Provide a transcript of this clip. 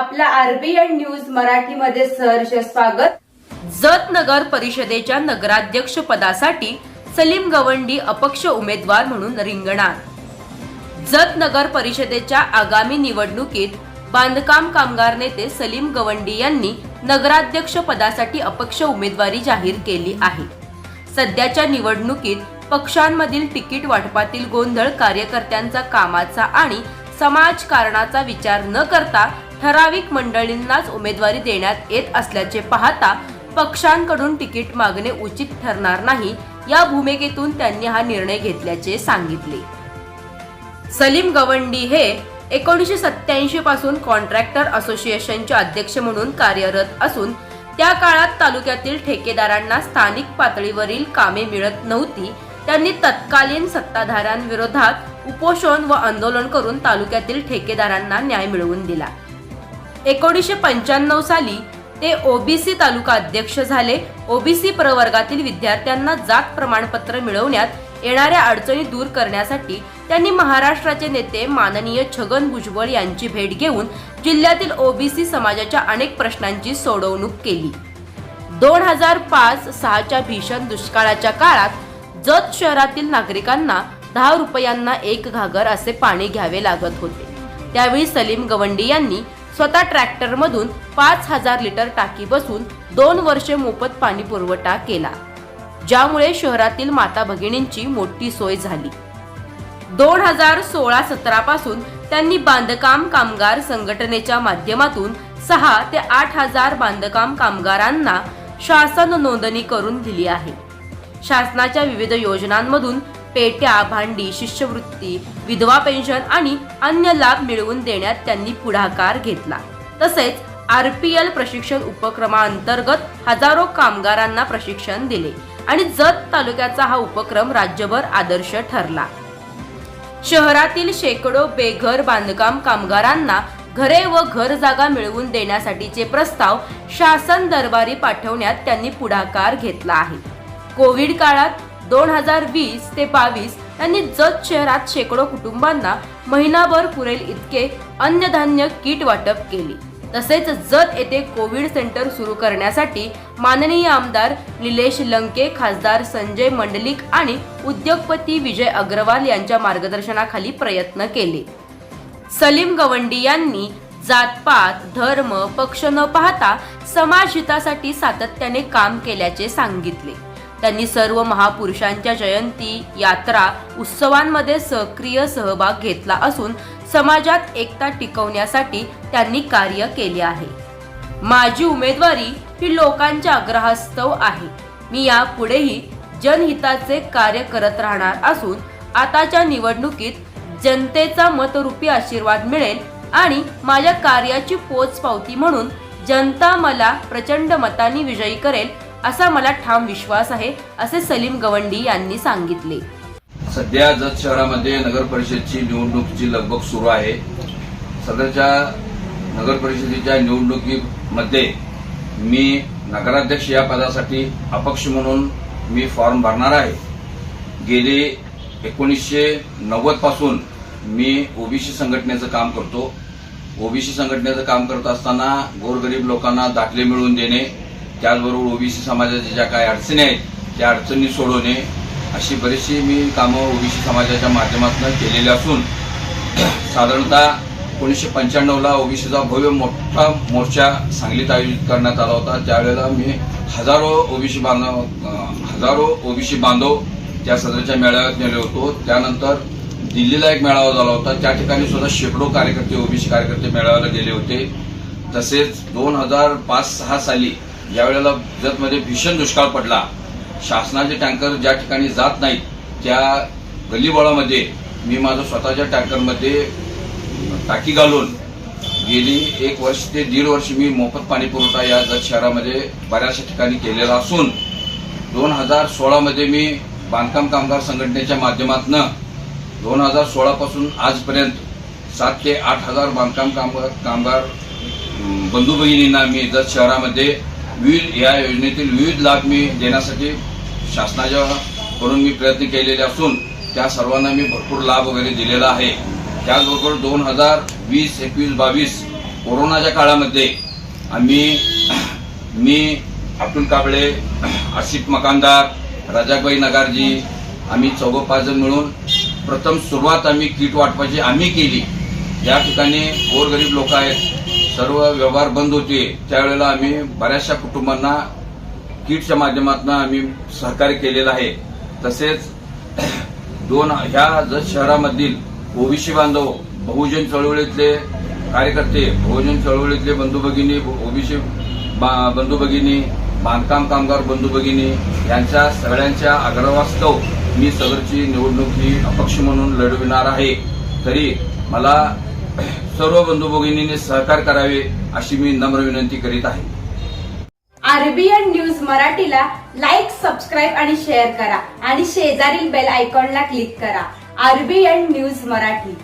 आपला RBN news मराठीमध्ये सहर्ष स्वागत. जत नगर परिषदेच्या नगराध्यक्ष पदासाठी सलीम गवंडी अपक्ष उमेदवार म्हणून रिंगणार. जत नगर परिषदेच्या आगामी निवडणुकीत बांधकाम कामगार नेते सलीम गवंडी यांनी नगराध्यक्ष पदासाठी अपक्ष उमेदवारी जाहीर केली आहे. सध्याच्या निवडणुकीत पक्षांमधील तिकीट वाटपातील गोंधळ कार्यकर्त्यांचा कामाचा आणि समाजकारणाचा विचार न करता ठराविक मंडळींनाच उमेदवारी देण्यात येत असल्याचे पाहता पक्षांकडून तिकीट मागणे उचित ठरणार नाही. या भूमिकेतून त्यांनी हा निर्णय घेतल्याचे सांगितले. सलीम गवंडी हे एकोणीसशे सत्याऐंशी पासून कॉन्ट्रॅक्टर असोसिएशनचे अध्यक्ष म्हणून कार्यरत असून त्या काळात तालुक्यातील ठेकेदारांना स्थानिक पातळीवरील कामे मिळत नव्हती. त्यांनी तत्कालीन सत्ताधाऱ्यांविरोधात उपोषण व आंदोलन करून तालुक्यातील ठेकेदारांना न्याय मिळवून दिला. एकोणीसशे पंच्याण्णव साली ते ओबीसी तालुका अध्यक्ष झाले. ओबीसी प्रवर्गातील विद्यार्थ्यांना जात प्रमाणपत्र मिळवण्यात येणाऱ्या अडचणी दूर करण्यासाठी त्यांनी महाराष्ट्राचे नेते माननीय छगन भुजबळ यांची भेट घेऊन जिल्ह्यातील ओबीसी समाजाच्या अनेक प्रश्नांची सोडवणूक केली. दोन हजार पाच सहाच्या भीषण दुष्काळाच्या काळात जत शहरातील नागरिकांना दहा रुपयांना एक घागर असे पाणी घ्यावे लागत होते. त्यावेळी सलीम गवंडी यांनी स्वतः ट्रॅक्टरमधून पाच हजार लिटर टाकी बसून दोन वर्षे मोफत पाणी पुरवठा केला ज्यामुळे शहरातील माता भगिनींची मोठी सोय झाली. दोन हजार सोळा सतरा पासून त्यांनी बांधकाम कामगार संघटनेच्या माध्यमातून सहा ते आठ हजार बांधकाम कामगारांना शासन नोंदणी करून दिली आहे. शासनाच्या विविध योजनांमधून पेट्या भांडी शिष्यवृत्ती विधवा पेन्शन आणि अन्य लाभ मिळवून देण्यात त्यांनी पुढाकार घेतला. तसेच आर पी एल प्रशिक्षण उपक्रमाअंतर्गत हजारो कामगारांना प्रशिक्षण दिले आणि जत तालुक्याचा हा उपक्रम राज्यभर आदर्श ठरला. शहरातील शेकडो बेघर बांधकाम कामगारांना घरे व घर जागा मिळवून देण्यासाठीचे प्रस्ताव शासन दरबारी पाठवण्यात त्यांनी पुढाकार घेतला आहे. कोविड काळात दोन हजार वीस ते बावीस यांनी जत शहरात शेकडो कुटुंबांना महिनाभर पुरेल इतके अन्नधान्य किट वाटप केली. तसेच जत येथे कोविड सेंटर सुरू करण्यासाठी माननीय आमदार निलेश लंके खासदार संजय मंडलिक आणि उद्योगपती विजय अग्रवाल यांच्या मार्गदर्शनाखाली प्रयत्न केले. सलीम गवंडी यांनी जातपात धर्म पक्ष न पाहता समाज हितासाठी सातत्याने काम केल्याचे सांगितले. त्यांनी सर्व महापुरुषांच्या जयंती यात्रा उत्सवांमध्ये सक्रिय सहभाग घेतला असून समाजात एकता टिकवण्यासाठी त्यांनी कार्य केले आहे. माझी उमेदवारी ही लोकांच्या आग्रहास्तव आहे. मी यापुढेही जनहिताचे कार्य करत राहणार असून आताच्या निवडणुकीत जनतेचा मतरूपी आशीर्वाद मिळेल आणि माझ्या कार्याची पोचपावती म्हणून जनता मला प्रचंड मतांनी विजयी करेल असा मला ठाम विश्वास आहे असे सलीम गवंडी यांनी सांगितले. सध्या जत शहरामध्ये नगर परिषदची निवडणुकीची लगबग सुरू आहे. सध्याच्या नगर परिषदेच्या निवडणुकीमध्ये मी नगराध्यक्ष या पदासाठी अपक्ष म्हणून मी फॉर्म भरणार आहे. गेले एकोणीसशे नव्वदपासून मी ओबीसी संघटनेचं काम करतो. ओबीसी संघटनेचं काम करत असताना गोरगरीब लोकांना दाखले मिळवून देणे त्याचबरोबर ओबीसी समाजाच्या ज्या काही अडचणी आहेत त्या अडचणी सोडवणे अशी बरीचशी मी कामं ओबीसी समाजाच्या माध्यमातून केलेली असून साधारणतः एकोणीसशे पंच्याण्णवला ओबीसीचा भव्य मोठा मोर्चा सांगलीत आयोजित करण्यात आला होता. त्यावेळेला मी हजारो ओबीसी बांधव हजारो ओबीसी बांधव त्या सदरच्या मेळाव्यात नेले होतो. त्यानंतर दिल्लीला एक मेळावा झाला होता. त्या ठिकाणी सुद्धा शेकडो कार्यकर्ते ओबीसी कार्यकर्ते मेळाव्याला गेले होते. तसेच दोन हजार पाच सहा साली ज्या वेळेला जतमध्ये भीषण दुष्काळ पडला. शासनाचे टँकर ज्या ठिकाणी जात नाहीत त्या गल्लीबोळामध्ये मी माझं स्वतःच्या टँकरमध्ये टाकी घालून गेली एक वर्ष ते दीड वर्ष मी मोफत पाणी पुरवठा या जत शहरामध्ये बऱ्याचशा ठिकाणी केलेला असून दोन हजार सोळामध्ये मी बांधकाम कामगार संघटनेच्या माध्यमातून दोन हजार सोळापासून आजपर्यंत सात ते आठ हजार बांधकाम कामगार कामगार बंधू भगिनींना मी जत शहरामध्ये विविध या योजनेतील विविध लाभ मी देण्यासाठी शासनाच्या करून मी प्रयत्न केलेले असून त्या सर्वांना मी भरपूर लाभ वगैरे दिलेला आहे. त्याचबरोबर दोन हजार वीस एकवीस बावीस कोरोनाच्या काळामध्ये आम्ही मी अब्दुल काबळे आशिफ मकानदार राजाबाई नगारजी आम्ही चौघं पाचजण मिळून प्रथम सुरुवात आम्ही किट वाटपाची आम्ही केली. या ठिकाणी गोरगरीब लोक आहेत सर्व व्यवहार बंद होते. त्यावेळेला आम्ही बऱ्याचशा कुटुंबांना किटच्या माध्यमातून आम्ही सहकार्य केलेलं आहे. तसेच दोन ह्या जत शहरामधील ओबीसी बांधव बहुजन चळवळीतले कार्यकर्ते बहुजन चळवळीतले बंधू भगिनी ओबीसी बंधू भगिनी बांधकाम कामगार बंधू भगिनी यांच्या सगळ्यांच्या आग्रहास्तव मी सदरची निवडणूक ही अपक्ष म्हणून लढविणार आहे. तरी मला सर्व बंधू भगिनींनी सहकार करावे अशी मी नम्र विनंती करीत आहे. आरबीएन न्यूज मराठीला लाईक सबस्क्राईब आणि शेअर करा आणि शेजारील बेल आयकॉनला क्लिक करा. RBN news Marathi.